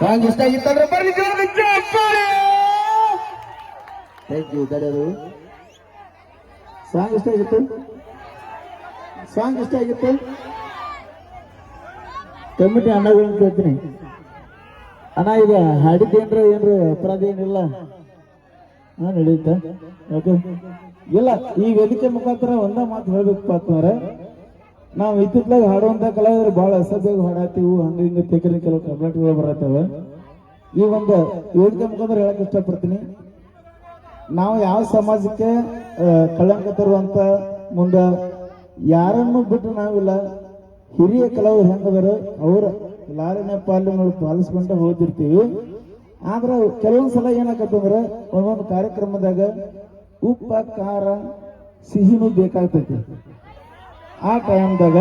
Song ಇಷ್ಟ ಆಗಿತ್ತಂದ್ರೆ ಬರ್ಲಿ thank you ತಡೆಯೋದು song ಇಷ್ಟ ಆಗಿತ್ತು ಸಾಂಗ್ ಇಷ್ಟ ಆಗಿತ್ತು ಕಮಿಟಿ ಅಣ್ಣಗಳನ್ನ ಕೇಳ್ತೀನಿ ಅಣ್ಣ, ಈಗ ಹಾಡಿದ್ದೇನ್ರ ಏನ್ರ ಅಪರಾಧ ಏನಿಲ್ಲ? ಹಾ, ನಡೆಯುತ್ತ? ಓಕೆ ಇಲ್ಲ, ಈ ವೇದಿಕೆ ಮುಖಾಂತರ ಒಂದ ಮಾತು ಹೇಳ್ಬೇಕು ಅಂತಂದ್ರೆ ನಾವು ಇತ್ತಿತ್ಲಾಗ ಹಾಡುವಂತ ಕಲಾವಿದ್ರೆ ಬಹಳ ಅಸಭ್ಯವಾಗಿ ಹಾಡಾತೀವಿ. ಹಂಗ ಹಿಂಗ ತೇಕರಿ ಕೆಲವು ಕಂಪ್ಲೇಂಟ್ಗಳು ಬರತ್ತವ. ಈ ಒಂದು ಯೋಜನೆ ಮುಖಾಂತರ ಹೇಳಕ್ ಇಷ್ಟಪಡ್ತೀನಿ. ನಾವು ಯಾವ ಸಮಾಜಕ್ಕೆ ಕಳಂಕ ತರುವಂತ ಮುಂದ ಯಾರನ್ನು ಬಿಟ್ಟು ನಾವಿಲ್ಲ. ಹಿರಿಯ ಕಲಾವಿದರು ಹೆಂಗದರು ಅವರ ಲಾಲನೆ ಪಾಲನೆಗಳು ಪಾಲಿಸ್ಕೊಂಡ ಹೋಗ್ತಿರ್ತೀವಿ ಆದ್ರ ಕೆಲವೊಂದು ಸಲ ಏನಾಕತ್ತಂದ್ರೆ ಒಂದೊಂದು ಕಾರ್ಯಕ್ರಮದಾಗ ಉಪ್ಪ, ಖಾರ, ಸಿಹಿನೂ ಬೇಕಾಗ್ತೈತಿ. ಆ ಟೈಮ್ದಾಗ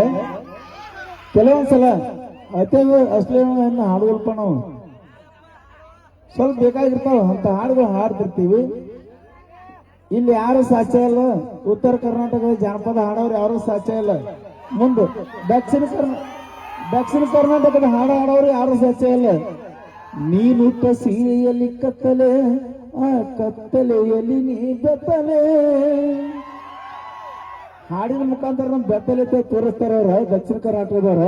ಕೆಲವೊಂದ್ಸಲ ಸಲ ಅತಿ ಅಶ್ಲೀಲವನ್ನು ಹಾಡುವಲ್ಪ ನಾವು. ಸ್ವಲ್ಪ ಬೇಕಾಗಿರ್ತಾವ, ಅಂತ ಹಾಡುಗಳು ಹಾಡ್ತಿರ್ತೀವಿ. ಇಲ್ಲಿ ಯಾರು ಸಾಧ್ಯ ಇಲ್ಲ? ಉತ್ತರ ಕರ್ನಾಟಕದ ಜಾನಪದ ಹಾಡೋರು ಯಾರು ಸಾಧ್ಯ ಇಲ್ಲ? ಮುಂದೆ ದಕ್ಷಿಣ ಕರ್ನಾ, ದಕ್ಷಿಣ ಕರ್ನಾಟಕದ ಹಾಡು ಹಾಡೋರು ಯಾರು ಸಾಧ್ಯ ಇಲ್ಲ? ನೀನುಟ್ಟ ಸೀರೆಯಲ್ಲಿ ಕತ್ತಲೆ, ಆ ಕತ್ತಲೆಯಲ್ಲಿ ನೀ ಬೆತ್ತಲೆ. ಹಾಡಿನ ಮುಖಾಂತರ ನಮ್ ಬೆತ್ತಲೆ ತೋರಿಸ್ತಾರ ಅವ್ರ ದಕ್ಷಿಣ ಕರ್ನಾಟಕದವ್ರ.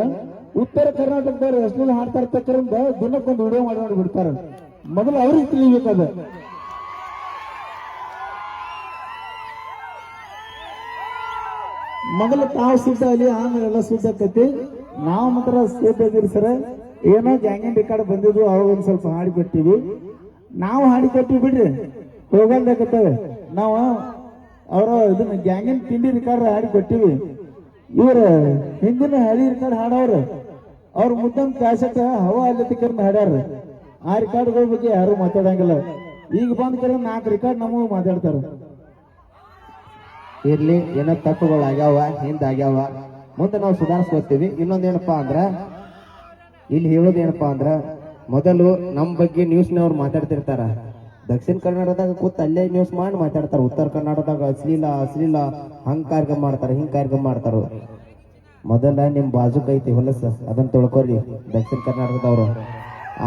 ಉತ್ತರ ಕರ್ನಾಟಕದವ್ರು ಎಷ್ಟು ಹಾಡ್ತಾ ಇರ್ತಕ್ಕಂಥ ದಿನಕ್ಕೊಂದು ವಿಡಿಯೋ ಮಾಡಿ ಮಾಡಿ ಬಿಡ್ತಾರ. ಮೊದಲು ಅವ್ರಿಗೆ ತಿಳಿಬೇಕದ. ಮೊದಲು ತಾವು ಸುದ್ದ ಅಲ್ಲಿ, ಆಮೇಲೆ ಎಲ್ಲ ಸುದ್ದ ನಾವು ಮಾತ್ರ ಸೇಫ್ ಆಗಿರಿ ಸರ. ಏನೋ ಗ್ಯಾಂಗಿನ್ ರೆಕಾರ್ಡ್ ಬಂದಿದ್ವು, ಅವಾಗ ಒಂದ್ ಸ್ವಲ್ಪ ಹಾಡಿ ಕೊಟ್ಟಿವಿ. ನಾವು ಹಾಡಿ ಕೊಟ್ಟಿವಿ ಬಿಡ್ರಿ. ಹೋಗಲ್ದಾಕತ್ತವೆ ನಾವು ಅವರ ಇದನ್ನ ಗ್ಯಾಂಗಿನ್ ತಿಂಡಿ ರೆಕಾರ್ಡ್ ಹಾಡಿ ಕೊಟ್ಟಿವಿ. ಇವರು ಹಿಂದಿನ ಹಳಿ ರೆಕಾರ್ಡ್ ಹಾಡೋರು ಅವ್ರ ಮುದ್ದಂ ಕ್ಯಾಸೆಟ್ ಹವಾ ಅಲ್ಲತಿಕರ್ನ ಹಾಡ್ಯಾರ. ಆ ರೆಕಾರ್ಡ್ಗಳ ಬಗ್ಗೆ ಯಾರು ಮಾತಾಡಂಗಿಲ್ಲ. ಈಗ ಬಂದ ಕರೆ ನಾಲ್ಕು ರೆಕಾರ್ಡ್ ನಮಗೂ ಮಾತಾಡ್ತಾರ. ಇರ್ಲಿ, ಏನೋ ತಪ್ಪುಗಳು ಆಗ್ಯಾವ, ಹಿಂದ ಆಗ್ಯಾವ. ಮುಂದೆ ನಾವು ಸುಧಾರಿಸ್ಕೊತೀವಿ. ಇನ್ನೊಂದೇನಪ್ಪಾ ಅಂದ್ರ, ಇಲ್ಲಿ ಹೇಳೋದು ಏನಪ್ಪಾ ಅಂದ್ರ, ಮೊದಲು ನಮ್ಮ ಬಗ್ಗೆ ನ್ಯೂಸ್ನವ್ರು ಮಾತಾಡ್ತಿರ್ತಾರ. ದಕ್ಷಿಣ ಕನ್ನಡದಾಗ ಕೂತ್ ಅಲ್ಲೇ ನ್ಯೂಸ್ ಮಾಡಿ ಮಾತಾಡ್ತಾರ. ಉತ್ತರ ಕನ್ನಡದಾಗ ಅಶ್ಲೀಲ ಅಶ್ಲೀಲ ಹಂಗ್ ಕಾರ್ಯಕ್ರಮ ಮಾಡ್ತಾರ ಹಿಂಗ್ ಕಾರ್ಯಕ್ರಮ ಮಾಡ್ತಾರ. ಮೊದಲ ನಿಮ್ ಬಾಜುಕ್ ಐತಿ ಹೊಲಸ ಅದನ್ನ ತಿಳ್ಕೊರಿ ದಕ್ಷಿಣ ಕರ್ನಾಟಕದವ್ರು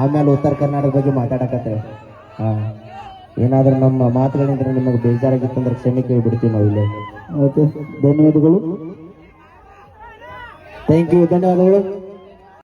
ಆಮೇಲೆ ಉತ್ತರ ಕರ್ನಾಟಕ ಬಗ್ಗೆ ಮಾತಾಡಕತ್ತೆ ಹಾ ಏನಾದ್ರೂ ನಮ್ಮ ಮಾತುಗಳಿಂದ್ರೆ ನಿಮಗೆ ಬೇಜಾರಾಗಿತ್ತಂದ್ರೆ ಕ್ಷಮೆ ಕೇಳ್ಬಿಡ್ತೀವಿ ನಾವು ಇಲ್ಲಿ. ಓಕೆ ಧನ್ಯವಾದಗಳು. ಥ್ಯಾಂಕ್ ಯು ಧನ್ಯವಾದಗಳು.